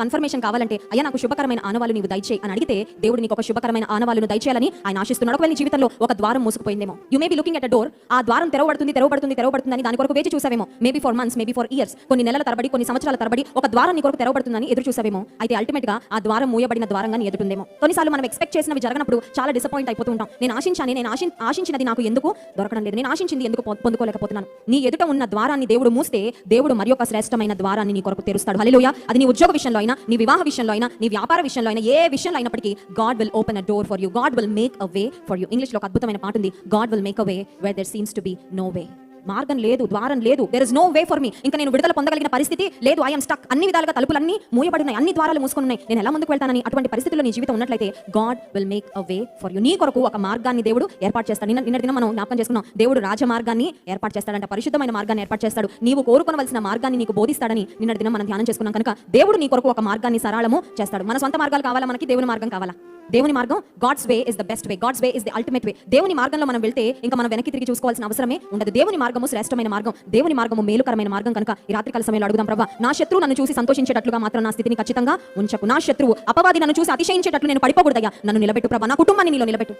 Confirmation కావాలంటే అయ్యా నాకు శుభకరమైన ఆనవాలు నీవు దయచేయి అని అడిగితే దేవుడు నీకు ఒక శుభకరమైన ఆనవాలను దయచేయాలని ఆయన ఆశిస్తున్నాడు. ఒకవేళ జీవితంలో ఒక ద్వారం మూసుకుపోయిందేమో. You may be looking at door ఆ ద్వారం తెరవబడుతుంది తెరవబడుతుంది తెరవబడుతుందని దాని కొరకు వేచి చూసావేమో. Maybe for months maybe for years కొన్ని నెలల తరబడి కొన్ని సంవత్సరాల తరబడి ఒక ద్వారం నీ కొరకు తెరవబడుతుందని ఎదురు చూసావేమో. అయితే అల్టిమేట్గా ఆ ద్వారం మూయబడిన ద్వారంగా నీ ఎదుటుందేమో కొన్నిసార్లు మనం ఎక్స్పెక్ట్ చేసినవి జరగనప్పుడు చాలా డిసప్పాయింట్ అయిపోతూ ఉంటాం. నేను ఆశించాను నేను ఆశిం ఆశించినది నాకు ఎందుకు దొరకడం లేదు. నేను ఆశించింది ఎందుకు పొందుకోలేకపోతున్నాను. నీ ఎదుట ఉన్న ద్వారాన్ని దేవుడు మూస్తే దేవుడు మరి ఒక శ్రేష్టమైన ద్వారాన్ని నీ కొరకు తెరుస్తాడు. హలో అది నీ ఉద్యోగ విషయంలో అయినా నీ వివాహ విషయంలో అయినా నీ వ్యాపార విషయంలో అయినా ఏ విషయంలో అయినప్పటికీ God will open a door for you God will make a way for you ఇంగ్లీష్లో ఒక అద్భుతమైన పాట ఉంది. God will make a way where there seems to be no way మార్గం లేదు ద్వారం లేదు. There is no way for me ఇంకా నేను విడుదల పొందగలిగిన పరిస్థితి లేదు. ఐఎమ్ స్టక్ అన్ని విధాలుగా తలుపులన్నీ మూయబడి అన్ని ద్వారాలు మూసుకొని నేను ఎలా ముందుకు వెళ్తానని అటువంటి పరిస్థితుల్లో నీ జీవితం ఉన్నట్లయితే God will make a way for you నీ కొరకు ఒక మార్గాన్ని దేవుడు ఏర్పాటు చేస్తాడు. నిన్న నిన్న దినం మనం జ్ఞాపకం చేసుకున్నాం. దేవుడు రాజ మార్గాన్ని ఏర్పాటు చేస్తాడంట. పరిశుద్ధమైన మార్గాన్ని ఏర్పాటు చేస్తాడు. నీవు కోరుకోవలసిన మార్గాన్ని నీకు బోధిస్తాడని నిన్న దినం మనం ధ్యానం చేసుకున్నాం. కనుక దేవుడు నీ కొరకు ఒక మార్గాన్ని సరళము చేస్తాడు. మన సొంత మార్గాలు కావాలా? మనకి దేవుని మార్గం కావాలా? దేవుని మార్గం God's way is the best way God's way is the ultimate way దేవుని మార్గంలో మనం వెళ్తే ఇంకా మనం వెనక్కి తిరిగి చూసుకోవాల్సిన అవసరమే ఉండదు. దేవుని మార్గము శ్రేష్టమైన మార్గం. దేవుని మార్గము మేలుకరమైన మార్గం కనుక ఈ రాత్రికాల సమయంలో అడుగుదాం ప్రభా. నా శత్రువు నన్ను చూసి సంతోషించేటట్లుగా మాత్రం నా స్థితిని ఖచ్చితంగా ఉంచకు. నా శత్రువు అపవాది నన్ను చూసి అతిశయించేటట్లు నేను పడిపోకూడదయ్యా. నన్ను నిలబెట్టు ప్రభా. నా కుటుంబాన్ని నీలో నిలబెట్టు.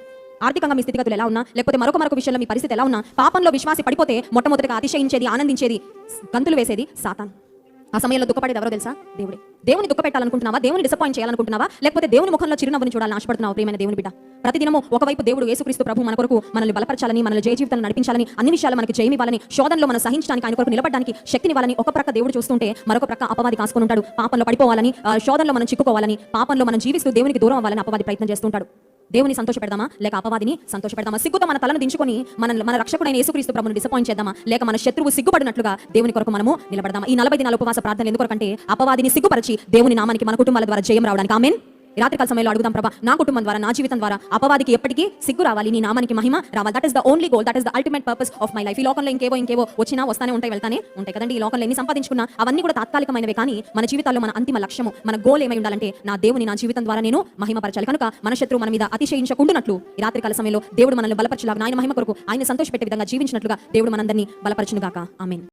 ఆర్థికంగా మీ స్థితిగతులు ఎలా ఉన్నా లేకపోతే మరొక మరొక విషయంలో మీ పరిస్థితి ఎలా ఉన్నా పాపంలో విశ్వాసి పడిపోతే మొట్టమొదటిగా అతిశయించేది ఆనందించేది గంతులు వేసేది సాతాన్. ఆ సమయంలో దుఃఖపడేది ఎవరో తెలుసా? దేవుడే. దేవుని దుఃఖపెట్టాలనుకుంటున్నావా? దేవుని డిసప్పాయింట్ చేయాలనుకుంటున్నావా? లేకపోతే దేవుని ముఖంలో చిరునవ్వుని చూడాలని ఆశపడుతున్నావు? ప్రియమైన దేవుని బిడ్డ. ప్రతిదినము ఒకవైపు దేవుడు యేసుక్రీస్తు ప్రభు మన కొరకు మనల్ని బలపరచాలని మనల్ని జయ జీవితం నడిపించాలని అన్ని విషయాలు మనకి చేయమివ్వాలని శోధనలో మనం సహించడానికి ఆయన కొరకు నిలబడడానికి శక్తినివ్వాలని ఒక ప్రక్క దేవుడు చూస్తుంటే మరొక ప్రక్క అపవాది కాసుకొని ఉంటాడు. పాపంలో పడిపోవాలని శోధనలో మనం చిక్కుకోవాలని పాపంలో మనం జీవిస్తూ దేవునికి దూరం అవ్వాలని అపవాది ప్రయత్నం చేస్తుంటాడు దేవుని సంతోష పెడదామా? లేక అపవాదిని సంతోష పెడదామా? సిగ్గుతో మన తలను దించుకొని మన మన రక్షకుడైన యేసుక్రీస్తు ప్రభుని డిసప్పాయింట్ చేద్దామా? లేక మన శత్రువు సిగ్గుపడినట్లుగా దేవుని కొరకు మనము నిలబడదామా? ఈ నలభై దినాల ఉపవాస ప్రార్థన ఎందుకొరకంటే అపవాదిని సిగ్గుపరిచి దేవుని నామానికి మన కుటుంబాల ద్వారా జయం రావడానికి. ఆమెన్. రాత్రికాల సమయంలో అడుగుదాం ప్రభా. నా కుటుంబం ద్వారా నా జీవితం ద్వారా అపవాదికి ఎప్పటికీ సిగ్గు రావాలి నీ నామానికి మహిమ రావాలి. That is the only goal that is the ultimate purpose of my life ఈ లోకంలో ఇంకేవో ఇంకేవో వచ్చినా వస్తానే ఉంటాయి వెళ్తానే ఉంటాయి కదండి. ఈ లోకంలో ఎన్ని సంపాదించుకున్నా అవన్నీ కూడా తాత్కాలికమైనవి. కానీ మన జీవితాల్లో మన అంతిమ లక్ష్యము మన గోల్ ఏమై ఉండాలంటే నా దేవుని నా జీవితం ద్వారా నేను మహిమపరచాలి. కనుక మన శత్రువు మన మీద అతిశయించకుండానట్లు ఈ రాత్రికాల సమయంలో దేవుడు మనల్ని బలపరచులాగా ఆయన మహిమ కొరకు ఆయన సంతోషపెట్టే విధంగా జీవించినట్లుగా దేవుడు మనందరినీ బలపరచునుగాక. ఆమెన్